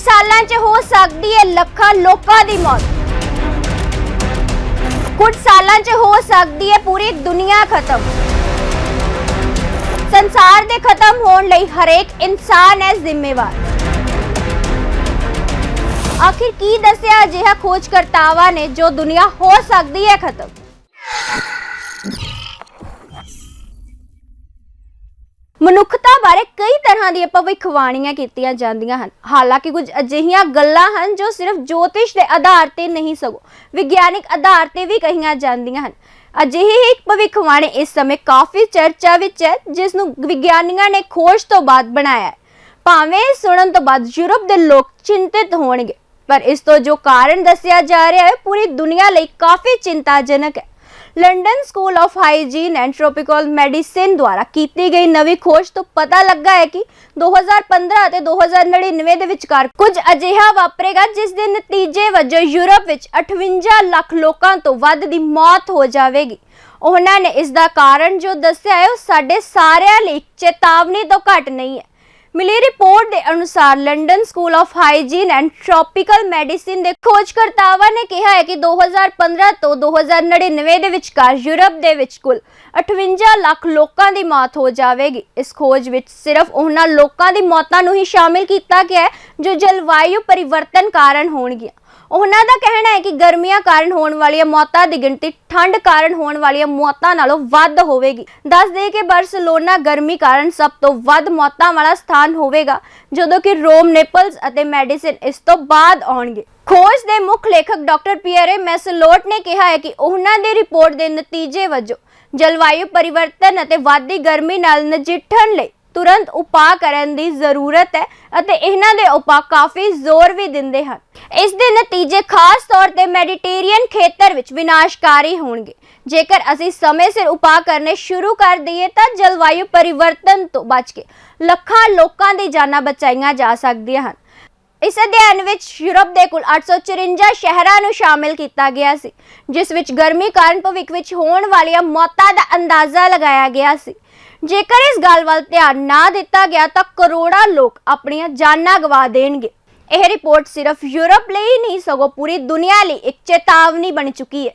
ਸਾਲਾਂ 'ਚ ਹੋ ਸਕਦੀ ਹੈ ਲੱਖਾਂ ਲੋਕਾਂ ਦੀ ਮੌਤ ਕੁਝ ਸਾਲਾਂ 'ਚ ਹੋ ਸਕਦੀ ਹੈ ਪੂਰੀ ਦੁਨੀਆ ਖਤਮ ਸੰਸਾਰ ਦੇ ਖਤਮ ਹੋਣ ਲਈ ਹਰੇਕ ਇਨਸਾਨ ਹੈ ਜ਼ਿੰਮੇਵਾਰ ਆਖਿਰ ਕੀ ਦੱਸਿਆ ਅਜਿਹਾ ਖੋਜਕਰਤਾਵਾਂ ਨੇ ਜੋ ਦੁਨੀਆ ਹੋ ਸਕਦੀ ਹੈ ਖਤਮ ਮਨੁੱਖਤਾ ਬਾਰੇ ਕਈ ਤਰ੍ਹਾਂ ਦੀਆਂ ਭਵਿੱਖਬਾਣੀਆਂ ਕੀਤੀਆਂ ਜਾਂਦੀਆਂ ਹਨ। ਹਾਲਾਂਕਿ ਕੁਝ ਅਜਿਹੀਆਂ ਗੱਲਾਂ ਹਨ ਜੋ ਸਿਰਫ ਜੋਤਿਸ਼ ਦੇ ਆਧਾਰ ਤੇ ਨਹੀਂ ਸਗੋਂ ਵਿਗਿਆਨਿਕ ਆਧਾਰ ਤੇ ਵੀ ਕਹੀਆਂ ਜਾਂਦੀਆਂ ਹਨ। ਅਜਿਹੀ ਹੀ ਇੱਕ ਭਵਿੱਖਬਾਣੀ ਇਸ ਸਮੇਂ ਕਾਫੀ ਚਰਚਾ ਵਿੱਚ ਹੈ, ਜਿਸ ਨੂੰ ਵਿਗਿਆਨੀਆਂ ਨੇ ਖੋਜ ਤੋਂ ਬਾਅਦ ਬਣਾਇਆ ਹੈ। ਭਾਵੇਂ ਸੁਣਨ ਤੋਂ ਬਾਅਦ ਯੂਰਪ ਦੇ ਲੋਕ ਚਿੰਤਿਤ ਹੋਣਗੇ, ਪਰ ਇਸ ਤੋਂ ਜੋ ਕਾਰਨ ਦੱਸਿਆ ਜਾ ਰਿਹਾ ਹੈ, ਪੂਰੀ ਦੁਨੀਆ ਲਈ ਕਾਫੀ ਚਿੰਤਾਜਨਕ ਹੈ। London school of hygiene and tropical medicine ਦੁਆਰਾ ਕੀਤੀ ਗਈ ਨਵੀਂ ਖੋਜ ਤੋਂ ਪਤਾ ਲੱਗਾ ਹੈ ਕਿ 2015 ਅਤੇ 2099 ਦੇ ਵਿਚਕਾਰ ਕੁਝ ਅਜਿਹਾ ਵਾਪਰੇਗਾ ਜਿਸ ਦੇ ਨਤੀਜੇ ਵਜੋਂ ਯੂਰਪ ਵਿੱਚ 58 ਲੱਖ ਲੋਕਾਂ ਤੋਂ ਵੱਧ ਦੀ ਮੌਤ ਹੋ ਜਾਵੇਗੀ। ਉਹਨਾਂ ਨੇ ਇਸ ਦਾ ਕਾਰਨ ਜੋ ਦੱਸਿਆ ਹੈ, ਉਹ ਸਾਡੇ ਸਾਰਿਆਂ ਲਈ ਚੇਤਾਵਨੀ ਤੋਂ ਘੱਟ ਨਹੀਂ ਹੈ। ਮਿਲੀ ਰਿਪੋਰਟ ਦੇ ਅਨੁਸਾਰ London school of hygiene and tropical medicine ਦੇ ਖੋਜਕਰਤਾਵਾਂ ਨੇ ਕਿਹਾ ਹੈ ਕਿ 2015 ਤੋਂ 2099 ਦੇ ਵਿਚਕਾਰ ਯੂਰਪ ਦੇ ਵਿੱਚ ਕੁੱਲ 58 ਲੱਖ ਲੋਕਾਂ ਦੀ ਮੌਤ ਹੋ ਜਾਵੇਗੀ। ਇਸ ਖੋਜ ਵਿੱਚ ਸਿਰਫ ਉਹਨਾਂ ਲੋਕਾਂ ਦੀ ਮੌਤਾਂ ਨੂੰ ਹੀ ਸ਼ਾਮਿਲ ਕੀਤਾ ਗਿਆ ਹੈ ਜੋ ਜਲਵਾਯੂ ਪਰਿਵਰਤਨ ਕਾਰਨ ਹੋਣਗੀਆਂ। ਉਹਨਾਂ ਦਾ ਕਹਿਣਾ ਹੈ ਕਿ ਗਰਮੀਆਂ ਕਾਰਨ ਹੋਣ ਵਾਲੀਆਂ ਮੌਤਾਂ ਦੀ ਗਿਣਤੀ ਠੰਡ ਕਾਰਨ ਹੋਣ ਵਾਲੀਆਂ ਮੌਤਾਂ ਨਾਲੋਂ ਵੱਧ ਹੋਵੇਗੀ। ਦੱਸ ਦੇ ਕਿ ਬਾਰਸੀਲੋਨਾ ਗਰਮੀ ਕਾਰਨ ਸਭ ਤੋਂ ਵੱਧ ਮੌਤਾਂ ਵਾਲਾ ਸਥਾਨ ਹੋਵੇਗਾ, ਜਦੋਂ ਕਿ ਰੋਮ ਨੇਪਲਸ ਅਤੇ ਮੈਡੀਸਿਨ ਇਸ ਤੋਂ ਬਾਅਦ ਆਉਣਗੇ। ਖੋਜ ਦੇ ਮੁੱਖ ਲੇਖਕ ਡਾਕਟਰ ਪੀਅਰੇ ਮੈਸਲੋਟ ਨੇ ਕਿਹਾ ਹੈ ਕਿ ਉਹਨਾਂ ਦੀ ਰਿਪੋਰਟ ਦੇ ਨਤੀਜੇ ਵਜੋਂ ਜਲਵਾਯੂ ਪਰਿਵਰਤਨ ਅਤੇ ਵਾਧੀ ਗਰਮੀ ਨਾਲ ਨਜਿੱਠਣ ਲਈ ਤੁਰੰਤ ਉਪਾਅ ਕਰਨ ਦੀ ਜ਼ਰੂਰਤ ਹੈ ਅਤੇ ਇਹਨਾਂ ਦੇ ਉਪਾਅ ਕਾਫੀ ਜ਼ੋਰ ਵੀ ਦਿੰਦੇ ਹਨ। ਇਸ ਦੇ ਨਤੀਜੇ ਖਾਸ ਤੌਰ ਤੇ ਮੈਡੀਟੇਰੀਅਨ ਖੇਤਰ ਵਿੱਚ ਵਿਨਾਸ਼ਕਾਰੀ ਹੋਣਗੇ। ਜੇਕਰ ਅਸੀਂ ਸਮੇਂ ਸਿਰ ਉਪਾਅ ਕਰਨੇ ਸ਼ੁਰੂ ਕਰ ਦਈਏ ਤਾਂ ਜਲਵਾਯੂ ਪਰਿਵਰਤਨ ਤੋਂ ਬਚ ਕੇ ਲੱਖਾਂ ਲੋਕਾਂ ਦੀ ਜਾਨਾਂ ਬਚਾਈਆਂ ਜਾ ਸਕਦੀਆਂ ਹਨ। ਇਸ ਅਧਿਐਨ ਵਿੱਚ ਯੂਰਪ ਦੇ ਕੁੱਲ 854 ਸ਼ਹਿਰਾਂ ਨੂੰ ਸ਼ਾਮਿਲ ਕੀਤਾ ਗਿਆ ਸੀ, ਜਿਸ ਵਿੱਚ ਗਰਮੀ ਕਾਰਨ ਭਵਿੱਖ ਵਿੱਚ ਹੋਣ ਵਾਲੀਆਂ ਮੌਤਾਂ ਦਾ ਅੰਦਾਜ਼ਾ ਲਗਾਇਆ ਗਿਆ ਸੀ। ਜੇਕਰ ਇਸ ਗੱਲ ਵੱਲ ਧਿਆਨ ਨਾ ਦਿੱਤਾ ਗਿਆ ਤਾਂ ਕਰੋੜਾਂ ਲੋਕ ਆਪਣੀਆਂ ਜਾਨਾਂ ਗਵਾ ਦੇਣਗੇ। ਇਹ ਰਿਪੋਰਟ ਸਿਰਫ ਯੂਰਪ ਲਈ ਹੀ ਨਹੀਂ, ਸਗੋਂ ਪੂਰੀ ਦੁਨੀਆ ਲਈ ਇੱਕ ਚੇਤਾਵਨੀ ਬਣ ਚੁੱਕੀ ਹੈ।